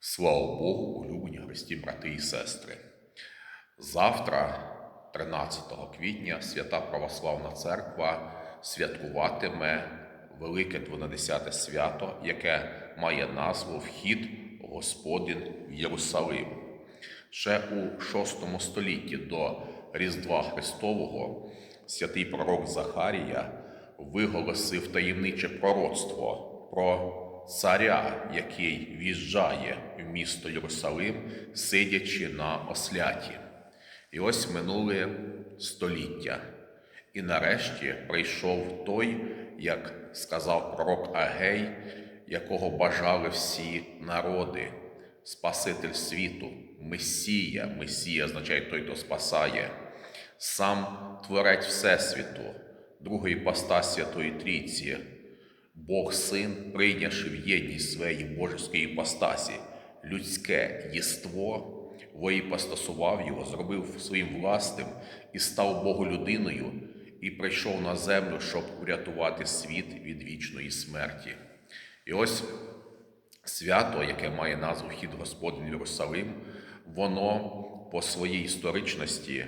Слава Богу, улюблені Христі, брати і сестри. Завтра, 13 квітня, Свята Православна Церква святкуватиме Велике 12 свято, яке має назву Вхід Господин в Єрусалим. Ще у VI столітті до Різдва Христового святий пророк Захарія виголосив таємниче пророцтво про царя, який в'їжджає в місто Єрусалим, сидячи на осляті. І ось минуле століття. І нарешті прийшов той, як сказав пророк Агей, якого бажали всі народи, Спаситель світу, Месія. Месія означає той, хто спасає, сам Творець Всесвіту, другої поста Святої Трійці, Бог Син, прийнявши в єдність своєї божеської іпостасі, людське єство, воїпостасував його, зробив своїм власним і став Богу людиною, і прийшов на землю, щоб врятувати світ від вічної смерті. І ось свято, яке має назву Хід Господень Єрусалим, воно по своїй історичності е,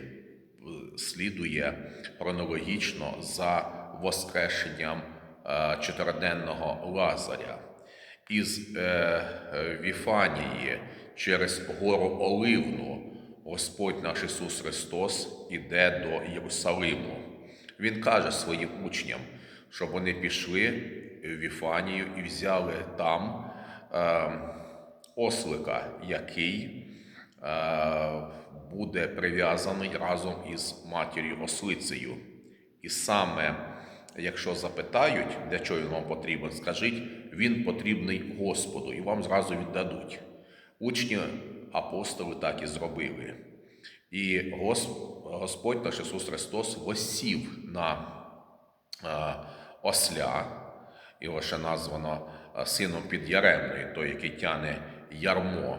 слідує хронологічно за воскрешенням чотириденного Лазаря. Із е, е, Віфанії через гору Оливну Господь наш Ісус Христос іде до Єрусалиму. Він каже своїм учням, щоб вони пішли в Віфанію і взяли там е, ослика, який е, буде прив'язаний разом із матір'ю ослицею. І саме, якщо запитають, для чого він вам потрібен, скажіть, він потрібний Господу, і вам зразу віддадуть. Учні апостоли так і зробили. І Господь наш Ісус Христос восів на е, осля, його ще названо е, сином підяремної, той, який тяне ярмо,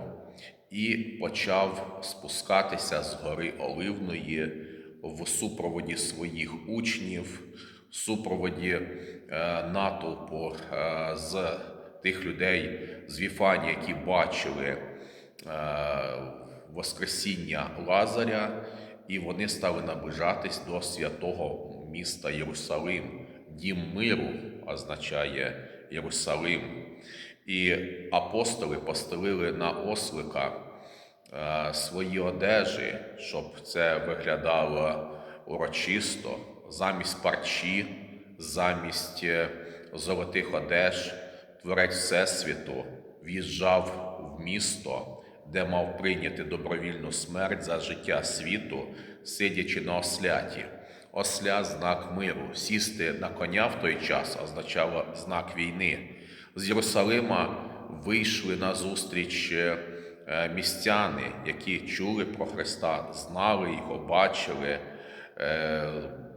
і почав спускатися з гори Оливної в супроводі своїх учнів, супроводі е, натовпу е, з тих людей з Віфані, які бачили е, Воскресіння Лазаря, і вони стали наближатись до святого міста Єрусалим. Дім миру означає Єрусалим. І апостоли постелили на ослика свої одежі, щоб це виглядало урочисто, замість парчі, замість е, золотих одеж, творець Всесвіту в'їжджав в місто, де мав прийняти добровільну смерть за життя світу, сидячи на осляті. Осля знак миру. Сісти на коня в той час означало знак війни. З Єрусалима вийшли на зустріч е, містяни, які чули про Христа, знали його, бачили.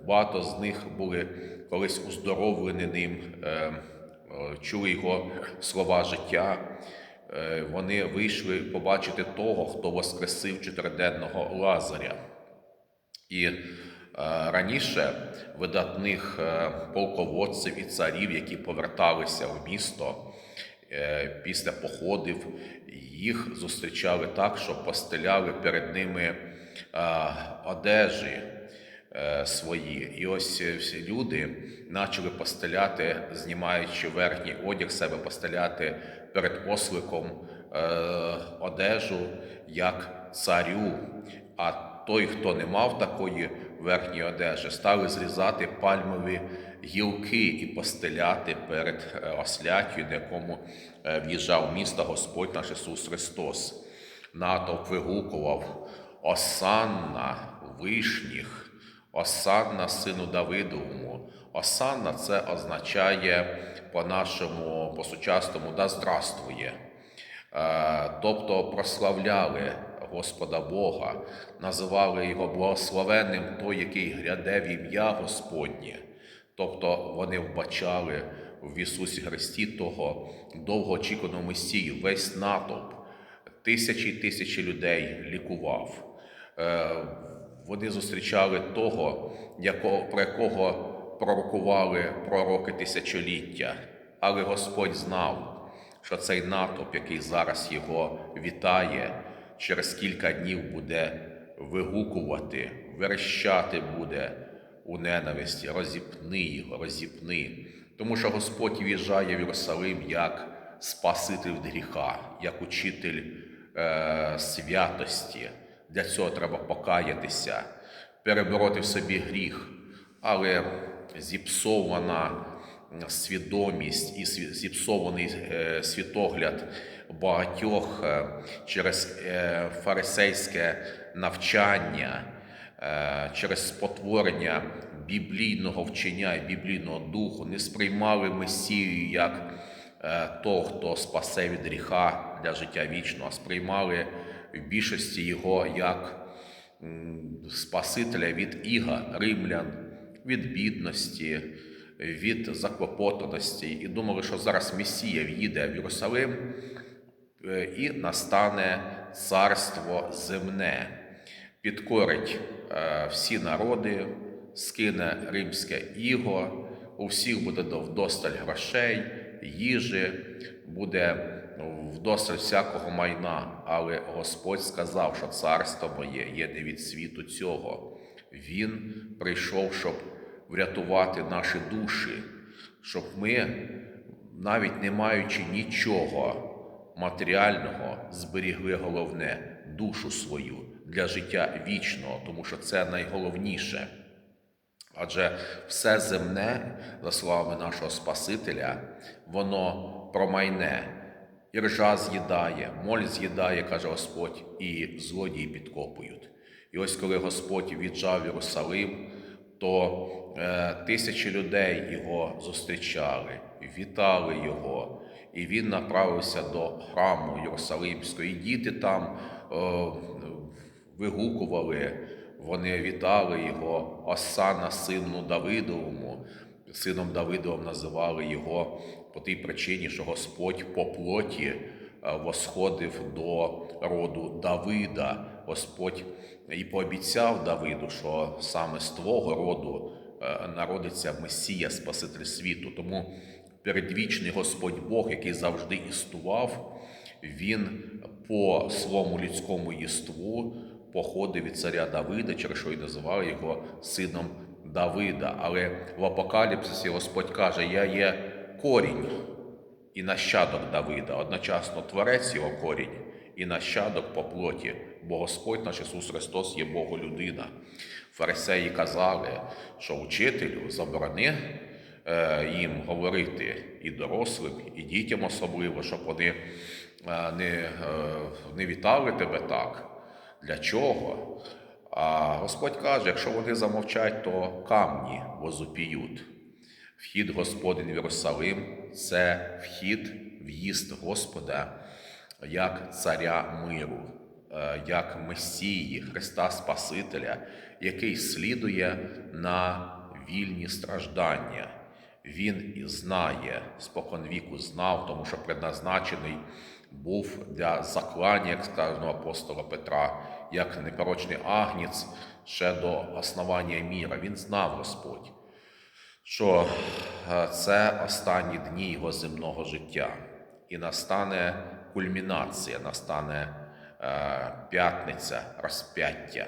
Багато з них були колись уздоровлені ним, е, е, чули його слова життя. Е, Вони вийшли побачити того, хто воскресив чотириденного Лазаря. І раніше видатних полководців і царів, які поверталися в місто після походів, їх зустрічали так, що постеляли перед ними одежі свої. І ось е, всі люди почали постеляти, знімаючи верхній одяг себе, постеляти перед осликом е, одежу як царю. А той, хто не мав такої верхньої одежі, стали зрізати пальмові гілки і постеляти перед е, осляттю, на якому е, в'їжджав місто Господь наш Ісус Христос. Натовп вигукував Осанна вишніх, Осанна сину Давидовому. Осанна це означає по-нашому, по-сучасному да здравствує. Е, Тобто прославляли Господа Бога, називали його благословенним той, який гряде в ім'я Господнє. Тобто вони вбачали в Ісусі Христі того довгоочікуваного Месію, весь натовп, тисячі й тисячі людей лікував. Вони зустрічали того, якого, про якого пророкували пророки тисячоліття. Але Господь знав, що цей натовп, який зараз його вітає, через кілька днів буде вигукувати, верещати буде у ненависті, розіпни його, розіпни. Тому що Господь в'їжджає в Єрусалим як Спаситель гріха, як учитель е, святості. Для цього треба покаятися, перебороти в собі гріх, але зіпсована свідомість і зіпсований е, світогляд багатьох е, через е, фарисейське навчання, через спотворення біблійного вчення і біблійного духу не сприймали Месію як того, хто спасе від гріха для життя вічного, а сприймали в більшості його як Спасителя від іга римлян, від бідності, від заклопотаності, і думали, що зараз Месія в'їде в Єрусалим е, і настане царство земне, підкорить е, всі народи, скине римське іго, у всіх буде вдосталь грошей, їжі, буде вдосталь всякого майна. Але Господь сказав, що царство моє є не від світу цього. Він прийшов, щоб врятувати наші душі, щоб ми, навіть не маючи нічого матеріального, зберігли головне душу свою для життя вічного, тому що це найголовніше. Адже все земне, за словами нашого Спасителя, воно промайне. І ржа з'їдає, моль з'їдає, каже Господь, і злодії підкопують. І ось коли Господь віджав Єрусалим, то е, тисячі людей його зустрічали, вітали його, і він направився до храму Єрусалимського. І діти там е, вигукували, вони вітали його, Осана, сину Давидовому. Сином Давидовим називали його по тій причині, що Господь по плоті е, восходив до роду Давида. Господь і пообіцяв Давиду, що саме з твого роду е, народиться Месія, Спаситель світу. Тому передвічний Господь Бог, який завжди існував, він по своєму людському єству походив від царя Давида, через що й називали його сином Давида. Але в Апокаліпсисі Господь каже: Я є корінь і нащадок Давида, одночасно творець його корінь і нащадок по плоті, бо Господь наш Ісус Христос є Боголюдина. Фарисеї казали, що учителю заборони е, їм говорити і дорослим, і дітям особливо, щоб вони е, не, е, не вітали тебе так. Для чого? А Господь каже, якщо вони замовчать, то камні возупіють. Вхід Господень в Єрусалим це вхід, в'їзд Господа як царя миру, е, як Месії, Христа Спасителя, який слідує на вільні страждання. Він і знає, споконвіку знав, тому що предназначений був для заклання, як сказано апостола Петра, як непорочний агнець ще до основання міра. Він знав Господь, що е, це останні дні його земного життя, і настане кульмінація, настане е, п'ятниця, розп'яття,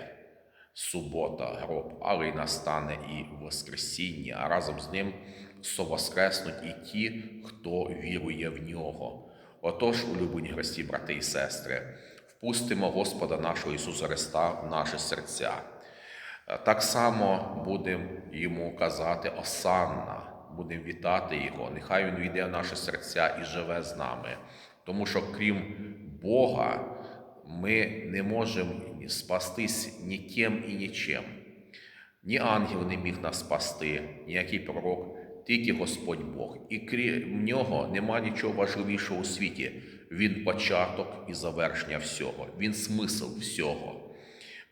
субота, гроб, але й настане і Воскресіння, а разом з ним совоскреснуть і ті, хто вірує в нього. Отож, улюблені Христі, брати і сестри, впустимо Господа нашого Ісуса Христа в наші серця. Е, Так само будемо йому казати Осанна, будемо вітати Його. Нехай Він війде в наші серця і живе з нами. Тому що крім Бога ми не можемо спастись ні тим і нічим. Ні ангел не міг нас спасти, ніякий пророк, тільки Господь Бог. І крім нього нема нічого важливішого у світі. Він початок і завершення всього, він смисл всього.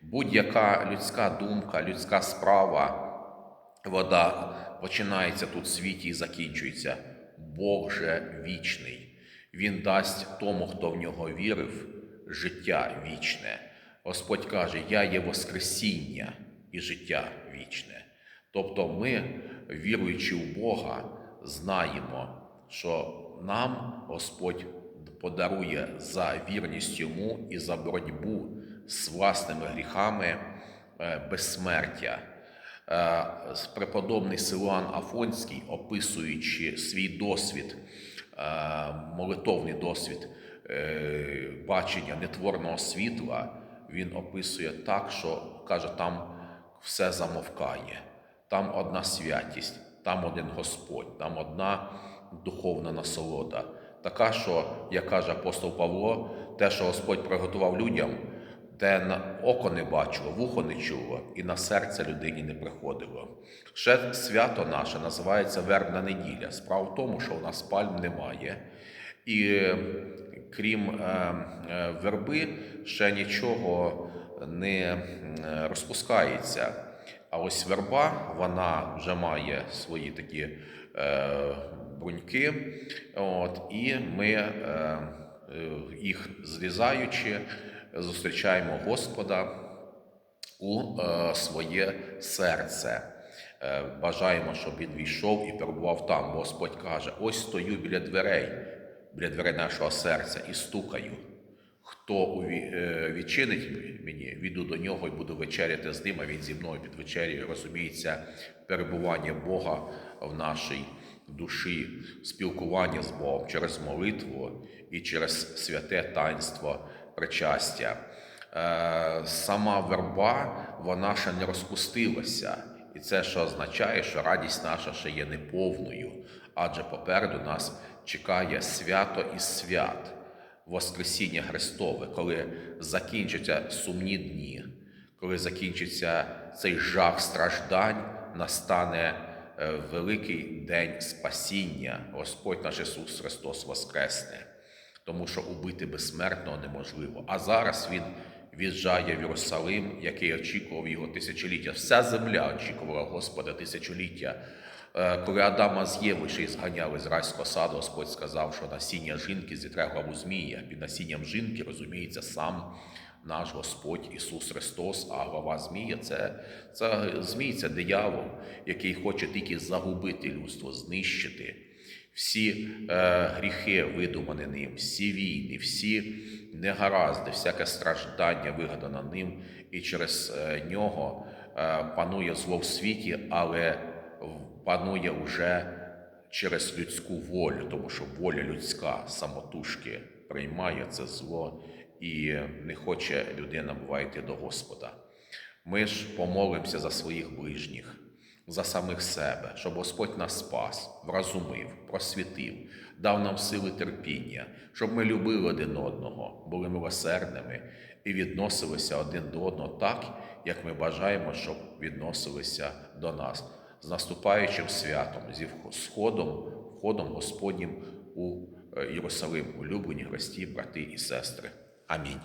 Будь-яка людська думка, людська справа, вода починається тут в світі і закінчується. Бог же вічний. Він дасть тому, хто в нього вірив, життя вічне. Господь каже: Я є Воскресіння і життя вічне. Тобто ми, віруючи в Бога, знаємо, що нам Господь подарує за вірність йому і за боротьбу з власними гріхами е, безсмертя. Е, Преподобний Силуан Афонський, описуючи свій досвід, е, молитовний досвід бачення нетворного світла, він описує так, що каже, там все замовкає, там одна святість, там один Господь, там одна духовна насолода. Така, що, як каже апостол Павло, те, що Господь приготував людям, те на око не бачило, вухо не чуло, і на серце людині не приходило. Ще свято наше називається Вербна неділя. Справа в тому, що у нас пальм немає. І крім е, е, верби, ще нічого не е, розпускається. А ось верба, вона вже має свої такі е, бруньки, от, і ми, е, е, їх зрізаючи, зустрічаємо Господа у е, своє серце. Бажаємо, щоб він війшов і перебував там. Господь каже: ось стою біля дверей, біля дверей нашого серця і стукаю. Хто відчинить мені, віду до нього і буду вечеряти з ним, а він зі мною під вечерю. Розуміється, перебування Бога в нашій душі, спілкування з Богом через молитву і через святе таїнство причастя. Е, Сама верба, вона ще не розпустилася. І це що означає, що радість наша ще є неповною, адже попереду нас чекає свято із свят. Воскресіння Христове, коли закінчаться сумні дні, коли закінчиться цей жах страждань, настане великий день спасіння. Господь наш Ісус Христос воскресне, тому що убити безсмертного неможливо. А зараз Він в'їжджає в Єрусалим, який очікував його тисячоліття. Вся земля очікувала Господа тисячоліття. Е, Коли Адама з Євою ще й зганяли з райського саду, Господь сказав, що насіння жінки зітре главу змія. Під насінням жінки розуміється сам наш Господь Ісус Христос, а глава змія це, це змій, це диявол, який хоче тільки загубити людство, знищити. Всі е, гріхи видумані ним, всі війни, всі негаразди, всяке страждання вигадано ним, і через е, нього е, панує зло в світі, але панує уже через людську волю, тому що воля людська самотужки приймає це зло і не хоче людина буває йти до Господа. Ми ж помолимося за своїх ближніх, за самих себе, щоб Господь нас спас, вразумив, просвітив, дав нам сили терпіння, щоб ми любили один одного, були милосердними і відносилися один до одного так, як ми бажаємо, щоб відносилися до нас з наступаючим святом, зі сходом, входом Господнім у е, Єрусалим, улюблені гості, брати і сестри. Амінь.